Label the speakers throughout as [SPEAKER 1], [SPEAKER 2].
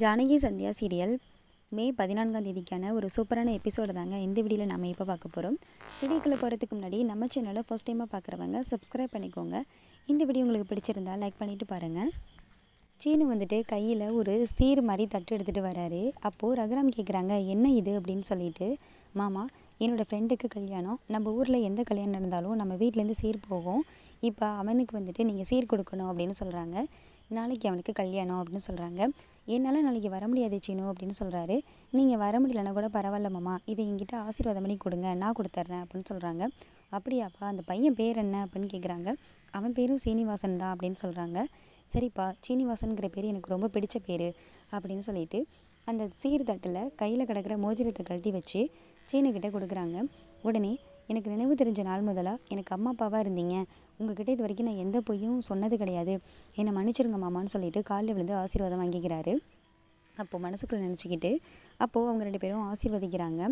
[SPEAKER 1] Janaki Sandhya serial மே பதினான்காம் தேதிக்கான ஒரு சூப்பரான எபிசோடு தாங்க. இந்த வீடியோவில் நம்ம இப்போ பார்க்க போகிறோம் வீடியோக்குள்ளே போகிறதுக்கு முன்னாடி நம்ம சேனலை ஃபஸ்ட் டைமாக பார்க்குறவங்க சப்ஸ்கிரைப் பண்ணிக்கோங்க. இந்த வீடியோ உங்களுக்கு பிடிச்சிருந்தா லைக் பண்ணிவிட்டு பாருங்கள் சீனு வந்துட்டு கையில் ஒரு சீர் மாதிரி தட்டு எடுத்துகிட்டு வராரு. அப்போது ரகுராம் கேட்குறாங்க என்ன இது? அப்படின்னு சொல்லிட்டு மாமா என்னோடய ஃப்ரெண்டுக்கு கல்யாணம். நம்ம ஊரில் எந்த கல்யாணம் நடந்தாலும் நம்ம வீட்டிலேருந்து சீர் போகும். இப்போ அவனுக்கு வந்துட்டு நீங்கள் சீர் கொடுக்கணும் அப்படின்னு சொல்கிறாங்க நாளைக்கு அவனுக்கு கல்யாணம் அப்படின்னு சொல்கிறாங்க என்னால் நாளைக்கு வர முடியாது சீனு அப்படின்னு சொல்கிறாரு நீங்கள் வர முடியலன்னா கூட பரவாயில்ல மாமா. இதை எங்கிட்ட ஆசீர்வாதம் பண்ணி கொடுங்க. நான் கொடுத்துட்றேன் அப்படின்னு சொல்கிறாங்க அப்படியாப்பா அந்த பையன் பேர் என்ன அப்படின்னு கேட்குறாங்க அவன் பேரும் சீனிவாசன் தான் அப்படின்னு சொல்கிறாங்க சரிப்பா சீனிவாசனுங்கிற பேர் எனக்கு ரொம்ப பிடிச்ச பேர் அப்படின்னு சொல்லிட்டு அந்த சீர்தட்டில் கையில் கிடக்கிற மோதிரத்தை கழட்டி வச்சு சீனுக்கிட்ட கொடுக்குறாங்க. உடனே எனக்கு நினைவு தெரிஞ்ச நாள் முதலாக எனக்கு அம்மா அப்பாவாக இருந்தீங்க. உங்ககிட்ட இது வரைக்கும் நான் எந்த பொய்யும் சொன்னது கிடையாது. என்னை மன்னிச்சிருங்க மாமான்னு சொல்லிட்டு காலில் விழுந்து ஆசீர்வாதம் வாங்கிக்கிறாரு. அப்போது மனசுக்குள்ளே நினச்சிக்கிட்டு அப்போது அவங்க ரெண்டு பேரும் ஆசீர்வதிக்கிறாங்க.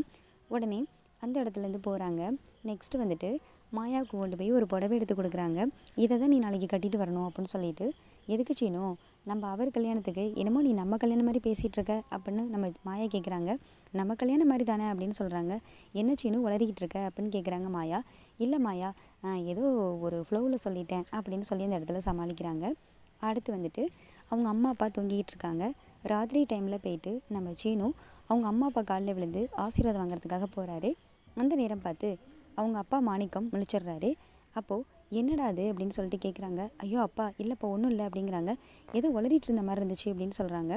[SPEAKER 1] உடனே அந்த இடத்துலேருந்து போகிறாங்க நெக்ஸ்ட்டு வந்துட்டு மாயாவுக்கு கொண்டு போய் ஒரு புடவை எடுத்து கொடுக்குறாங்க. இதை தான் நீ நாளைக்கு கட்டிட்டு வரணும் அப்படின்னு சொல்லிட்டு எதுக்கு செய்யணும் நம்ம அவர் கல்யாணத்துக்கு என்னமோ நீ நம்ம கல்யாணம் மாதிரி பேசிகிட்டு இருக்க அப்படின்னு நம்ம மாயா கேட்குறாங்க. நம்ம கல்யாணம் மாதிரி தானே அப்படின்னு சொல்கிறாங்க. என்ன சீனு உளறிக்கிட்டு இருக்க அப்படின்னு கேட்குறாங்க மாயா. இல்லை மாயா ஏதோ ஒரு ஃப்ளோவில் சொல்லிட்டேன் அப்படின்னு சொல்லி அந்த இடத்துல சமாளிக்கிறாங்க. அடுத்து வந்துட்டு அவங்க அம்மா அப்பா தொங்கிக்கிட்டு இருக்காங்க ராத்திரி டைமில் போயிட்டு நம்ம சீனு அவங்க அம்மா அப்பா காலில் விழுந்து ஆசீர்வாதம் வாங்குறதுக்காக போகிறாரு அந்த நேரம் பார்த்து அவங்க அப்பா மாணிக்கம் முழிச்சிடுறாரு. அப்போது என்னடா அது அப்படின்னு சொல்லிட்டு கேட்குறாங்க ஐயோ அப்பா இல்லைப்பா ஒன்றும் இல்லை அப்படிங்கிறாங்க. ஏதோ உளறிட்டு இருந்த மாதிரி இருந்துச்சு அப்படின்னு சொல்கிறாங்க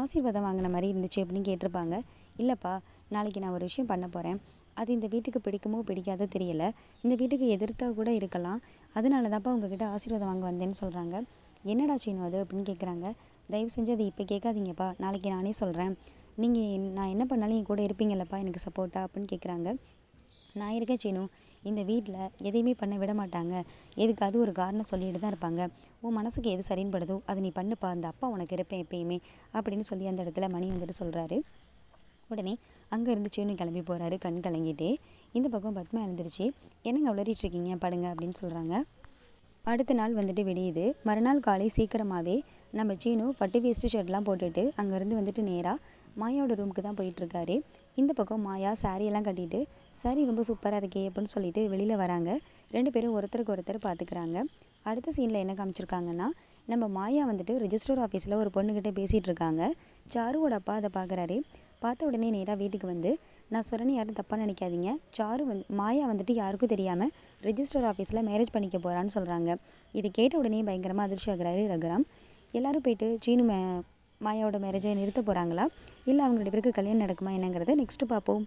[SPEAKER 1] ஆசீர்வாதம் வாங்கின மாதிரி இருந்துச்சு அப்படின்னு கேட்டிருப்பாங்க. இல்லைப்பா நாளைக்கு நான் ஒரு விஷயம் பண்ண போகிறேன் அது இந்த வீட்டுக்கு பிடிக்குமோ பிடிக்காதோ தெரியல. இந்த வீட்டுக்கு எதிர்த்தா கூட இருக்கலாம். அதனால தான்ப்பா உங்ககிட்ட ஆசீர்வாதம் வாங்க வந்தேன்னு சொல்கிறாங்க என்னடா செய்யணும் அது அப்படின்னு கேட்குறாங்க தயவு செஞ்சு அது இப்போ கேட்காதீங்கப்பா. நாளைக்கு நானே சொல்கிறேன் நீங்கள் நான் என்ன பண்ணாலும் என் கூட இருப்பீங்கல்லப்பா எனக்கு சப்போர்ட்டாக அப்படின்னு கேட்குறாங்க நான் இருக்கேன் சீனு. இந்த வீட்டில் எதையுமே பண்ண விட மாட்டாங்க. எதுக்காவது ஒரு காரணம் சொல்லிட்டு தான் இருப்பாங்க. உன் மனசுக்கு எது சரின்னு படுதோ அதை நீ பண்ணுப்பா. அந்த அப்பா உனக்கு இருப்பேன் எப்பயுமே அப்படின்னு சொல்லி அந்த இடத்துல மணி வந்துட்டு சொல்கிறாரு உடனே அங்கே இருந்து சீனு கிளம்பி போகிறாரு கண் கலங்கிட்டு. இந்த பக்கம் பத்மா எழுந்துருச்சு. என்னங்க இருக்கீங்க? படுங்க அப்படின்னு சொல்கிறாங்க அடுத்த நாள் வந்துட்டு விடியுது. மறுநாள் காலை சீக்கிரமாகவே நம்ம சீனு பட்டு வேஸ்ட்டு ஷர்ட்லாம் போட்டுட்டு அங்கேருந்து வந்துட்டு நேராக மாயாவோட ரூமுக்கு தான் போயிட்டுருக்காரு இந்த பக்கம் மாயா சாரியெல்லாம் கட்டிட்டு சாரி ரொம்ப சூப்பராக இருக்கே அப்படின்னு சொல்லிட்டு வெளியில் வராங்க. ரெண்டு பேரும் ஒருத்தருக்கு ஒருத்தர் பார்த்துக்குறாங்க அடுத்த சீனில் என்ன காமிச்சிருக்காங்கன்னா நம்ம மாயா வந்துட்டு ரிஜிஸ்டர் ஆஃபீஸில் ஒரு பொண்ணுக்கிட்ட பேசிகிட்டு இருக்காங்க. சாருவோட அப்பா அதை பார்க்குறாரு பார்த்த உடனே நேராக வீட்டுக்கு வந்து நான் சொல்கிறேன்னு யாரும் தப்பாக நினைக்காதீங்க. சாரு வந்து மாயா வந்துட்டு யாருக்கும் தெரியாமல் ரிஜிஸ்டர் ஆஃபீஸில் மேரேஜ் பண்ணிக்க போகிறான்னு சொல்கிறாங்க இதை கேட்ட உடனே பயங்கரமாக அதிர்ச்சி ஆகிறாரு ரகுராம். எல்லோரும் போயிட்டு சீனு மே மாயாவோட மேரேஜை நிறுத்த போகிறாங்களா இல்லை அவங்க ரெண்டு பேருக்கு கல்யாணம் நடக்குமா என்னங்கிறத நெக்ஸ்ட்டு பார்ப்போம்